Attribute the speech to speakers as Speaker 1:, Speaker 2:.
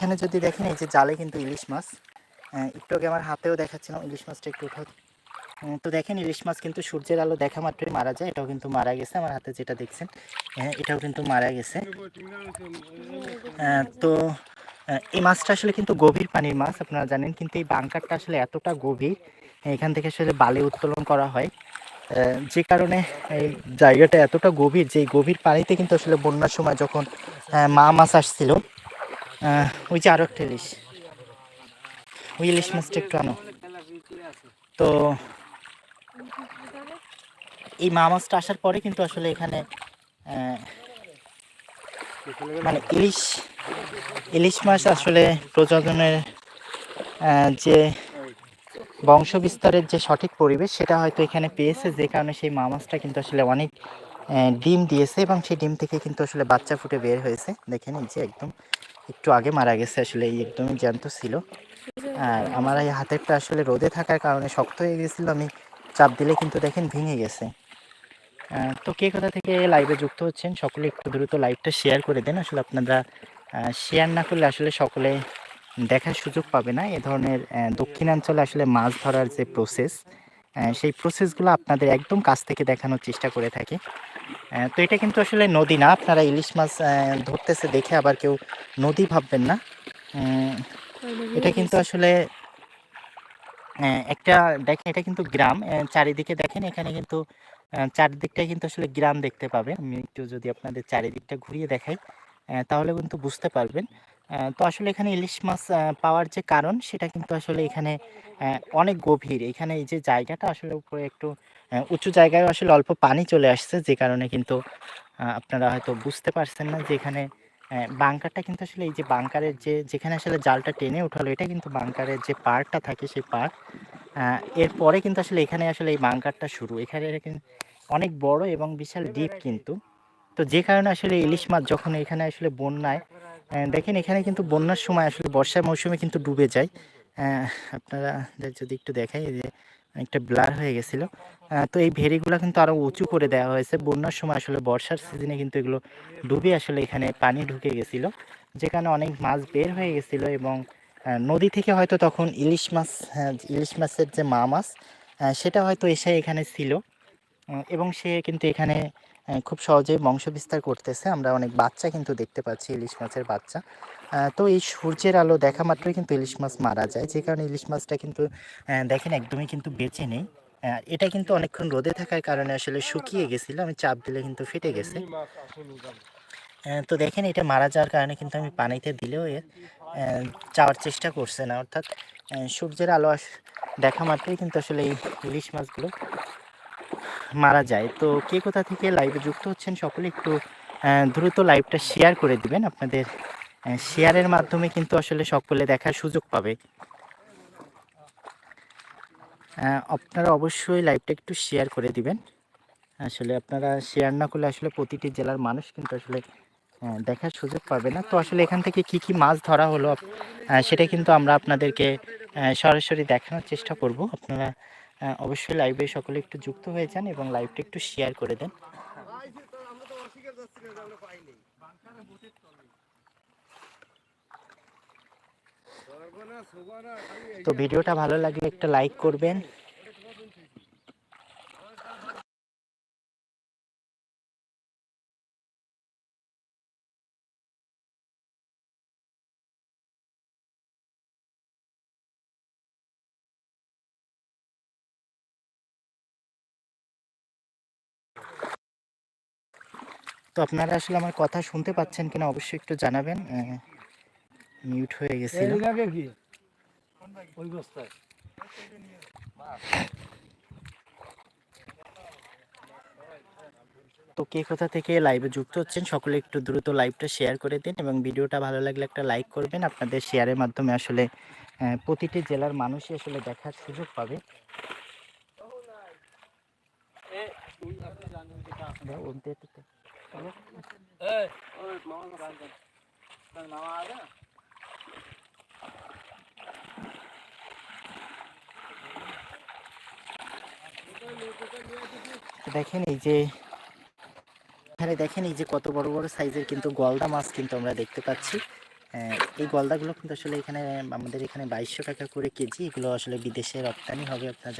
Speaker 1: এখানে যদি দেখেন এই যে জালে কিন্তু ইলিশ মাছ। একটু আগে আমার হাতেও দেখাচ্ছিলাম ইলিশ মাছটা একটু উম, তো দেখেন ইলিশ মাছ কিন্তু সূর্যের আলো দেখা মাত্রই মারা যায়। এটাও কিন্তু মারা গেছে। আমার হাতে যেটা দেখছেন আহ, এটাও কিন্তু মারা গেছে। তো এই মাছটা আসলে কিন্তু গভীর পানির মাছ আপনারা জানেন। কিন্তু এই বাংকারটা আসলে এতটা গভীর এখান থেকে আসলে বালি উত্তোলন করা হয়। যে কারণে এই জায়গাটা এতটা গভীর যে গভীর পানিতে কিন্তু আসলে বন্যার সময় যখন মা মাছ আসছিল ওই যে আরও একটা ইলিশ। ওই ইলিশ মাছটা একটু আনো। তো এই মা মাছটা আসার পরে কিন্তু আসলে এখানে মানে ইলিশ ইলিশ মাছ আসলে প্রজননের যে বংশ বিস্তারের যে সঠিক পরিবেশ, সেটা হয়তো এখানে পেয়েছে, যে কারণে সেই মা মাছটা কিন্তু আসলে অনেক ডিম দিয়েছে এবং সেই ডিম থেকে কিন্তু আসলে বাচ্চা ফুটে বের হয়েছে। দেখেন এই একদম একটু আগে মারা গেছে, আসলে এই একদমই জ্যান্ত ছিল। আর আমার এই হাতেরটা আসলে রোদে থাকার কারণে শক্ত হয়ে গেছিল, আমি চাপ দিলে কিন্তু দেখেন ভেঙে গেছে। তো কে কোথা থেকে লাইভে যুক্ত হচ্ছেন, সকলে একটু দ্রুত লাইভটা শেয়ার করে দেন। আসলে আপনারা শেয়ার না করলে আসলে সকলে দেখার সুযোগ পাবে না। এ ধরনের দক্ষিণাঞ্চলে আসলে মাছ ধরার যে প্রসেস সেই প্রসেসগুলো আপনাদের একদম কাছ থেকে দেখানোর চেষ্টা করে থাকি। তো এটা কিন্তু আসলে নদী না আপনারা ইলিশ মাছ ধরতেছে দেখে আবার কেউ নদী ভাববেন না। এটা কিন্তু আসলে একটা দেখেন এটা কিন্তু গ্রাম চারিদিকে দেখেন এখানে কিন্তু আহ, চারিদিকটাই কিন্তু আসলে গ্রাম দেখতে পাবেন। আমি একটু যদি আপনাদের চারিদিকটা ঘুরিয়ে দেখাই তাহলে কিন্তু বুঝতে পারবেন। তো আসলে এখানে ইলিশ মাছ পাওয়ার যে কারণ সেটা কিন্তু আসলে এখানে অনেক গভীর। এখানে এই যে জায়গাটা আসলে উপরে একটু উঁচু জায়গায় আসলে অল্প পানি চলে আসছে যে কারণে কিন্তু আপনারা হয়তো বুঝতে পারছেন না যে এখানে বাংকারটা কিন্তু আসলে এই যে বাংকারের যে যেখানে আসলে জালটা টেনে উঠালো এটা কিন্তু বাংকারের যে পাড়টা থাকে সেই আহ, এরপরে কিন্তু আসলে এখানে আসলে এই বাংকারটা শুরু। এখানে অনেক বড় এবং বিশাল ডিপ কিন্তু। তো যে কারণে আসলে ইলিশ মাছ যখন এখানে আসলে বন্যায় দেখেন এখানে কিন্তু বন্যার সময় আসলে বর্ষার মৌসুমে কিন্তু ডুবে যায়। আপনারা যদি একটু দেখাই যে একটা ব্লার হয়ে গেছিল। তো এই ভেরিগুলো কিন্তু আরও উঁচু করে দেওয়া হয়েছে। বন্যার সময় আসলে বর্ষার সিজনে কিন্তু এগুলো ডুবে আসলে এখানে পানি ঢুকে গেছিল। যেখানে অনেক মাছ বের হয়ে গেছিল এবং নদী থেকে হয়তো তখন ইলিশ মাছ হ্যাঁ, ইলিশ মাছের যে মা মাছ সেটা হয়তো এসে এখানে ছিল। এবং সে কিন্তু এখানে খুব সহজেই বংশ বিস্তার করতেছে। আমরা অনেক বাচ্চা কিন্তু দেখতে পাচ্ছি ইলিশ মাছের বাচ্চা। তো এই সূর্যের আলো দেখা মাত্রই কিন্তু ইলিশ মাছ মারা যায়। যে কারণে ইলিশ মাছটা কিন্তু দেখেন একদমই কিন্তু বেঁচে নেই। এটা কিন্তু অনেকক্ষণ রোদে থাকার কারণে আসলে শুকিয়ে গেছিল। আমি চাপ দিলে কিন্তু ফেটে গেছে। তো দেখেন এটা মারা যাওয়ার কারণে কিন্তু আমি পানিতে দিলেও এ আহ, যাওয়ার চেষ্টা করছে না। অর্থাৎ সূর্যের আলো দেখা মাত্রই কিন্তু আসলে এই ইলিশ মাছগুলো মারা যায়। তো কে কোথা থেকে লাইভে যুক্ত হচ্ছেন সকলে একটু দ্রুত লাইভটা শেয়ার করে দিবেন। আপনাদের শেয়ারের মাধ্যমে কিন্তু আসলে সকলে দেখার সুযোগ পাবে। আপনারা অবশ্যই লাইভটা একটু শেয়ার করে দিবেন। আসলে আপনারা শেয়ার না করলে আসলে প্রতিটি জেলার মানুষ কিন্তু আসলে দেখার সুযোগ পাবে না। তো আসলে এখান থেকে কি কি মাছ ধরা হলো সেটা কিন্তু আমরা আপনাদেরকে সরাসরি দেখানোর চেষ্টা করব। আপনারা অবশ্যই লাইভে সকলে একটু যুক্ত হয়ে যান এবং লাইভটা একটু শেয়ার করে দেন। তো ভিডিওটা ভালো লাগলে একটা লাইক করবেন। তো আপনারা আসলে আমার কথা শুনতে পাচ্ছেন কিনা অবশ্যই একটু জানাবেন। মিউট হয়ে
Speaker 2: গেছে
Speaker 1: তো কে কোথা থেকে লাইভে যুক্ত হচ্ছেন সকলে একটু দ্রুত লাইভটা শেয়ার করে দিন এবং ভিডিওটা ভালো লাগলে একটা লাইক করবেন। আপনাদের শেয়ারের মাধ্যমে আসলে প্রতিটি জেলার মানুষই আসলে দেখার সুযোগ পাবে। তো দেখেন এই যে, এখানে দেখেন এই যে কত বড় বড় সাইজের কিন্তু গলদা মাছ কিন্তু আমরা দেখতে পাচ্ছি। এই গলদাগুলো কিন্তু আসলে এখানে, আমাদের এখানে বাইশশো টাকা করে কেজি। এগুলো আসলে বিদেশে রপ্তানি হবে আপনার